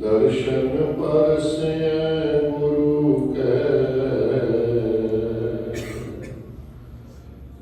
ਦਰਸ਼ਨ ਪਰਸੈ ਗੁਰੂ ਕੈ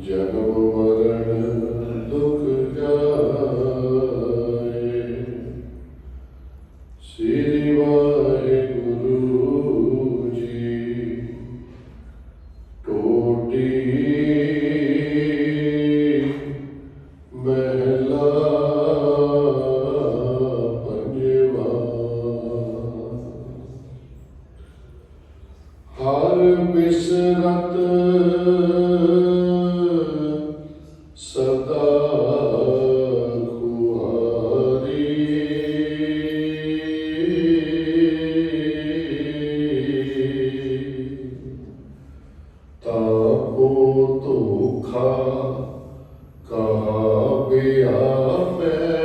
ਜਨਮ ਮਰਨ ਦੁਖ ਜਾਏ ਸ੍ਰੀ ਵਾਹਿਗੁਰੂ ਜੀ ਟੋਟੀ ਮਹਿਲਾ ਪੰਜਵਾ ਤਾਪੋ ਧੋਖਾ ਕਹਾ ਬਿਆਪੈ ਜਾ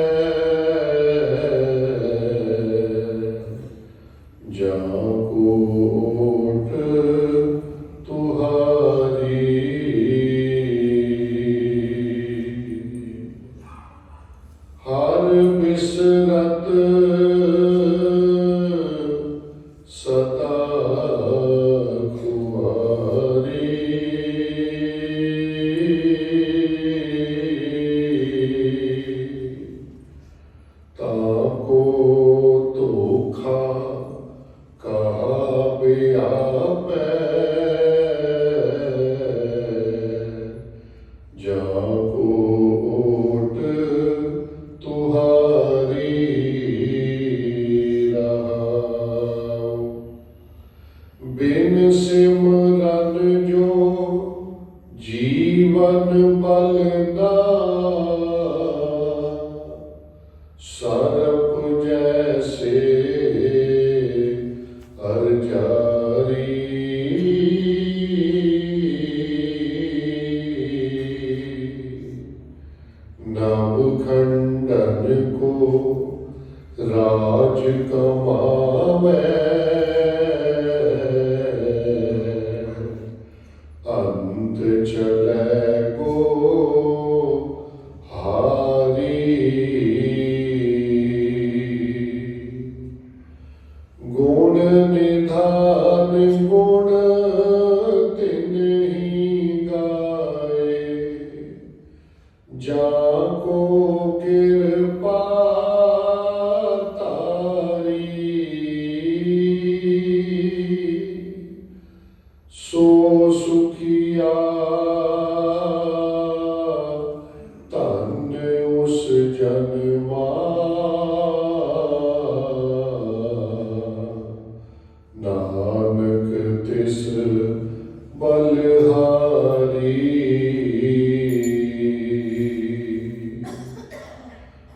ਰਾਜ ਕਮਾਵੇ ਅੰਤ ਚਲੇ ਕੋ ਹਾਰੀ ਗੁਣ ਨਿਧਾਨ ਗੁਣ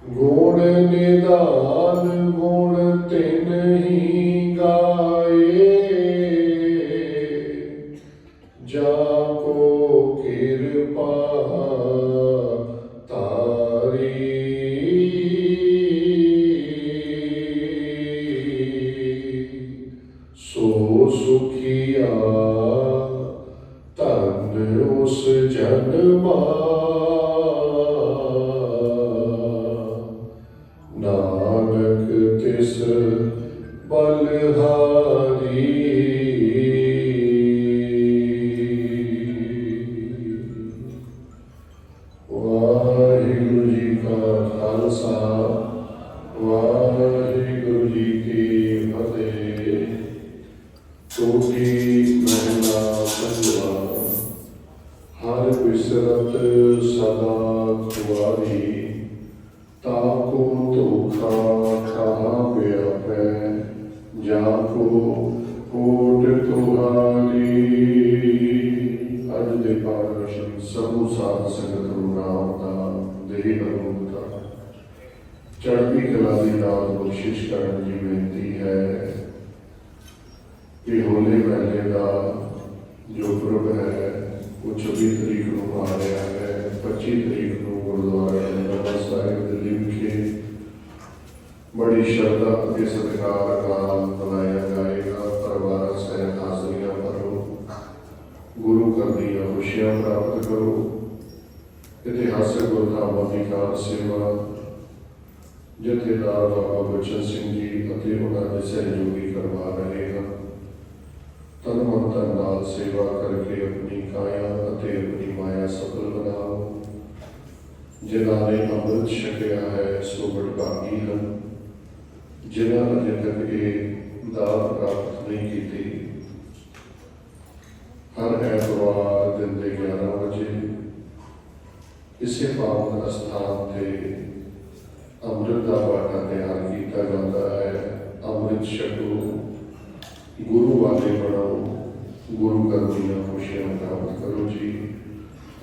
ਗੁਣ ਨਿਦਾਨ ਗੁਣ ਤਿਨਹੀ ਗਾਏ। ਜਾ ਕੋ ਕਿਰਪਾ ਤਾਰੀ ਸੋ ਸੁਖੀਆ ਧਨ ਉਸ ਜਨਮਾ ਟੋਟੀ ਮਹਿਲਾ ਪੰਜਵਾ ਹਰ ਬਿਸਰਤ ਸਦਾ ਖੁਆਰੀ ਤਾਕੋ ਧੋਖਾ ਕਹਾ ਬਿਆਪੈ ਜਾ ਕੋ ਕੋਟ ਤੁਹਾਰੀ। ਅੱਜ ਦੇ ਪਾਰਸ਼ਨ ਸਭੂ ਸਾਧ ਸੰਗਤ ਨੂੰ ਨਾਮ ਦਾ ਦੇਹ ਅਰੂਪ ਦਾ ਚੜ੍ਹਦੀ ਕਲਾ ਦੀ ਦਾਤ ਬਖਸ਼ਿਸ਼ ਕਰਨ ਦੀ ਬੇਨਤੀ ਹੈ। ਕਿ ਹੋਲੇ ਮਹੱਲੇ ਦਾ ਜੋ ਪੁਰਬ ਹੈ 26 ਤਰੀਕ ਨੂੰ ਆ ਰਿਹਾ ਹੈ 25 ਤਰੀਕ ਨੂੰ ਗੁਰਦੁਆਰਾ ਨੰਦਨ ਸਾਹਿਬ, ਦਿੱਲੀ ਵਿਖੇ ਬੜੀ ਸ਼ਰਧਾ ਅਤੇ ਸਤਿਕਾਰ ਨਾਲ ਮਨਾਇਆ ਜਾਏਗਾ। ਪਰਿਵਾਰ ਸਹਿਤ ਹਾਜ਼ਰੀਆਂ ਭਰੋ ਗੁਰੂ ਘਰ ਦੀਆਂ ਖੁਸ਼ੀਆਂ ਪ੍ਰਾਪਤ ਕਰੋ। ਇਤਿਹਾਸਕ ਗੁਰਧਾਮਾਂ ਦੀ ਕਾਰ ਸੇਵਾ ਜਥੇਦਾਰ ਬਾਬਾ ਬਚਨ ਸਿੰਘ ਜੀ ਅਤੇ ਉਹਨਾਂ ਦੇ ਸਹਿਯੋਗੀ ਕਰਵਾ ਰਹੇ ਹਨ। ਤਨ ਮਨ ਧਨ ਨਾਲ ਸੇਵਾ ਕਰਕੇ ਆਪਣੀ ਕਾਇਆ ਅਤੇ ਆਪਣੀ ਮਾਇਆ ਸਫਲ ਬਣਾਓ। ਜਿਨ੍ਹਾਂ ਨੇ ਅੰਮ੍ਰਿਤ ਛਕਿਆ ਹੈ, ਸੋ ਵਡਭਾਗੀ ਹਨ। ਜਿਨ੍ਹਾਂ ਅਜੇ ਤੱਕ ਇਹ ਦਾਤ ਪ੍ਰਾਪਤ ਨਹੀਂ ਕੀਤੀ, ਹਰ ਐਤਵਾਰ ਦਿਨ ਦੇ 11 ਵਜੇ ਇਸੇ ਪਾਵਨ ਅਸਥਾਨ ਤੇ ਅੰਮ੍ਰਿਤ ਦਾ ਵਾਟਾ ਤਿਆਰ ਕੀਤਾ ਜਾਂਦਾ ਹੈ। ਅੰਮ੍ਰਿਤ ਛਕੋ, ਗੁਰੂ ਵਾਲੇ ਗੁਰੂ ਘਰ ਦੀਆਂ ਖੁਸ਼ੀਆਂ ਪ੍ਰਾਪਤ ਕਰੋ ਜੀ।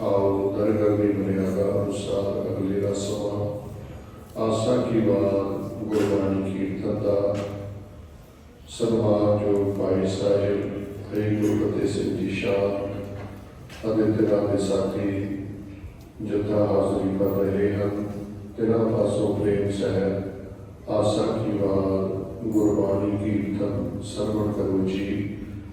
ਆਓ ਦਰਗਾਹ ਦੀ ਮਰਿਆਦਾ ਅਨੁਸਾਰ ਅਗਲੇ ਦਾ ਸਮਾਂ। ਆਸਾ ਕੀ ਬਾਤ ਗੁਰਬਾਣੀ ਕੀਰਤਨ ਦਾ ਸਨਮਾਨਯੋਗ ਭਾਈ ਸਾਹਿਬ ਹਰੀ ਗੁਰੂ ਫਤਿਹ ਸਿੰਘ ਜੀ ਸ਼ਾਹ, ਅਤੇ ਤੇਰਾ ਦੇ ਸਾਥੀ ਜਥਾ ਹਾਜ਼ਰੀ ਕਰ ਰਹੇ ਹਨ। ਤੇਰਾ ਪਾਸੋਂ ਪ੍ਰੇਮ ਸਹਿਤ ਆਸਾ ਕੀ ਬਾਤ ਗੁਰਬਾਣੀ ਕੀਰਤਨ ਸਰਵਣ ਕਰੋ ਜੀ।